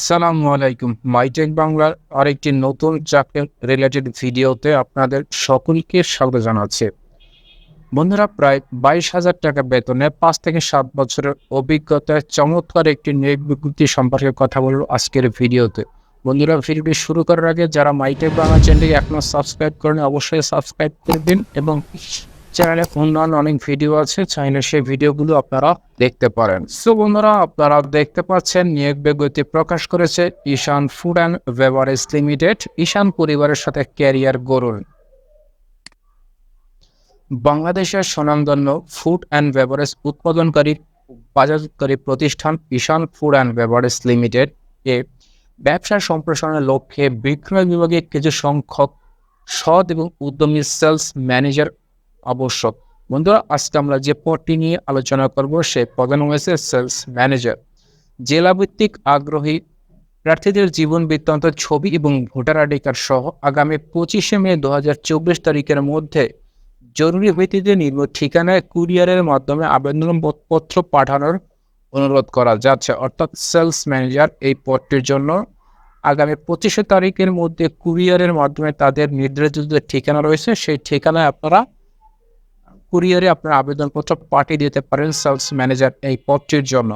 আসসালামু আলাইকুম। মাইটেক বাংলার আরেকটি নতুন চাকরি রিলেটেড ভিডিওতে আপনাদের সকলকে স্বাগত জানাচ্ছি। বন্ধুরা, প্রায় বাইশ হাজার টাকা বেতনে পাঁচ থেকে সাত বছরের অভিজ্ঞতায় চমৎকার একটি নিয়োগ বিজ্ঞপ্তি সম্পর্কে কথা বলব আজকের ভিডিওতে। বন্ধুরা, ভিডিওটি শুরু করার আগে যারা মাইটেক বাংলা চ্যানেলটি এখনও সাবস্ক্রাইব করেন অবশ্যই সাবস্ক্রাইব করে দিন এবং চ্যানেলে অন্যান্য অনেক ভিডিও আছে, চাইলে সেই ভিডিওগুলো আপনারা দেখতে পারেন। সো বন্ধুরা, আপনারা দেখতে পাচ্ছেন নিয়োগ বিজ্ঞপ্তি প্রকাশ করেছে Ishan food and beverage limited, Ishan পরিবারের সাথে ক্যারিয়ার গড়ুন। বাংলাদেশের স্বনামধন্য ফুড অ্যান্ড বেভারেজ উৎপাদনকারী বাজারকারী প্রতিষ্ঠান Ishan food and beverage limited এ ব্যবসা সম্প্রসারণের লক্ষ্যে বিক্রয় বিভাগে কিছু সংখ্যক সৎ এবং উদ্যমী সেলস ম্যানেজার আবশ্যক। বন্ধুরা, আজকে আমরা যে পদটি নিয়ে আলোচনা করব সে পদের নাম হয়েছে সেলস ম্যানেজার জেলাভিত্তিক আগ্রহী প্রার্থীদের জীবন বৃত্তান্ত, ছবি এবং ভোটার আইডি কার্ড সহ আগামী পঁচিশে মে দুহাজার চব্বিশ তারিখের মধ্যে জরুরি ভিত্তিতে নির্ভর ঠিকানায় কুরিয়ারের মাধ্যমে আবেদনপত্র পাঠানোর অনুরোধ করা যাচ্ছে। অর্থাৎ সেলস ম্যানেজার এই পদটির জন্য আগামী পঁচিশে তারিখের মধ্যে কুরিয়ারের মাধ্যমে তাদের নির্ধারিত যে ঠিকানা রয়েছে, সেই ঠিকানায় আপনারা কুরিয়ারে আপনার আবেদনপত্র পাঠিয়ে দিতে পারেন সেলস ম্যানেজার এই পদটির জন্য।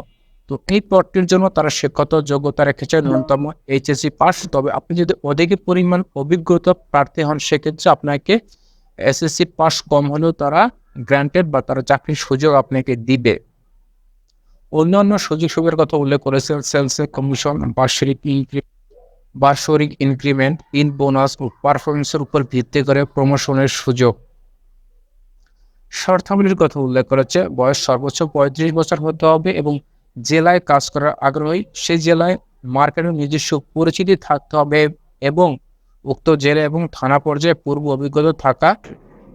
তো এই পদটির জন্য তারা শিক্ষত যোগ্যতা রেখেছে, ন্যূনতম এইচএসসি পাস তবে আপনি যদি অধিক পরিমাণ অভিজ্ঞতা প্রার্থী হন, সেক্ষেত্রে আপনাকে এসএসসি পাস কম হলেও তারা গ্রান্টেড বা তারা চাকরির সুযোগ আপনাকে দিবে। অন্যান্য সুযোগ সুবিধার কথা উল্লেখ করেছেন সেলস কমিশন বার্ষিক বার্ষিক ইনক্রিমেন্ট ইন বোনাস ও পারফরমেন্সের উপর ভিত্তি করে প্রমোশনের সুযোগ। শর্তাবলীর কথা উল্লেখ করেছে। বয়স সর্বোচ্চ পঁয়ত্রিশ বছর হতে হবে এবং জেলায় কাজ করার আগ্রহী সেই জেলায় মার্কেটের নিজস্ব পরিচিতি থাকতে হবে এবং উক্ত জেলা এবং থানা পর্যায়ে পূর্ব অভিজ্ঞতা থাকা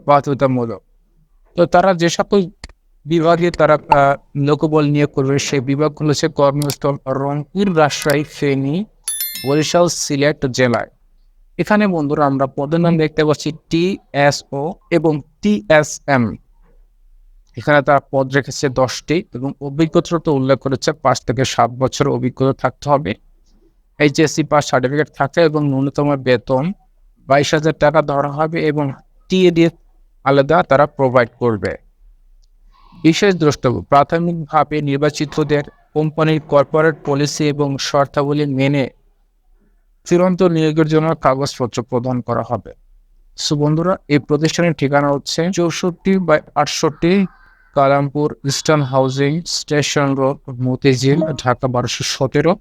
বাধ্যতামূলক। তো তারা যে সকল বিভাগে তারা লোকবল নিয়োগ করবে, সেই বিভাগগুলো হচ্ছে কর্মস্থল, রংপুর, রাজশাহী, ফেনী, বরিশাল, সিলেট জেলায়। এখানে বন্ধুরা আমরা পদের নাম দেখতে পাচ্ছি টি এস ও এবং টিএসএম এখানে তারা পদ রেখেছে দশটি এবং অভিজ্ঞতা তো উল্লেখ করেছে, পাঁচ থেকে সাত বছর অভিজ্ঞতা থাকতে হবে। এইচএসসি পাস সার্টিফিকেট থাকে এবং ন্যূনতম বেতন বাইশ হাজার টাকা ধরা হবে এবং টিএডি আলাদা তারা প্রোভাইড করবে। বিশেষ দ্রষ্টব্য, প্রাথমিকভাবে নির্বাচিতদের কোম্পানির কর্পোরেট পলিসি এবং শর্তাবলী মেনে চূড়ান্ত নিয়োগের জন্য কাগজপত্র প্রদান করা হবে। সো বন্ধুরা, এই প্রতিষ্ঠানের ঠিকানা হচ্ছে চৌষট্টি বাই আটষট্টি Kalampur eastern housing station road, Motijheel, Dhaka বারোশো সতেরো।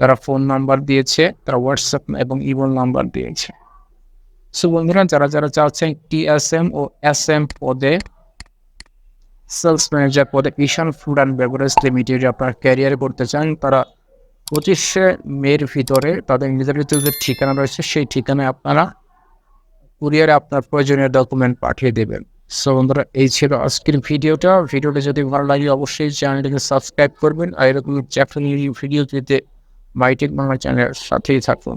তারা ফোন নাম্বার দিয়েছে, তারা হোয়াটসঅ্যাপ এবং ইমেল নাম্বার দিয়েছে। সো বন্ধুরা, যারা যারা চাচ্ছেন টিএসএম ও এস এম পদে, সেলস ম্যানেজার পদে Ishan food and beverage limited আপনার ক্যারিয়ার করতে চান, তারা পঁচিশে মের ভিতরে তাদের নির্ধারিত যে ঠিকানা রয়েছে, সেই ঠিকানায় আপনারা কুরিয়ারে আপনার প্রয়োজনীয় ডকুমেন্ট পাঠিয়ে দেবেন। সো বন্ধুরা, এই ছিল আজকের ভিডিওটা। ভিডিওটা যদি ভালো লাগে, অবশ্যই চ্যানেলটিকে সাবস্ক্রাইব করবেন। আর এরকম চ্যাপ্টার ভিডিও পেতে মাইটেক বাংলা চ্যানেলের সাথেই থাকুন।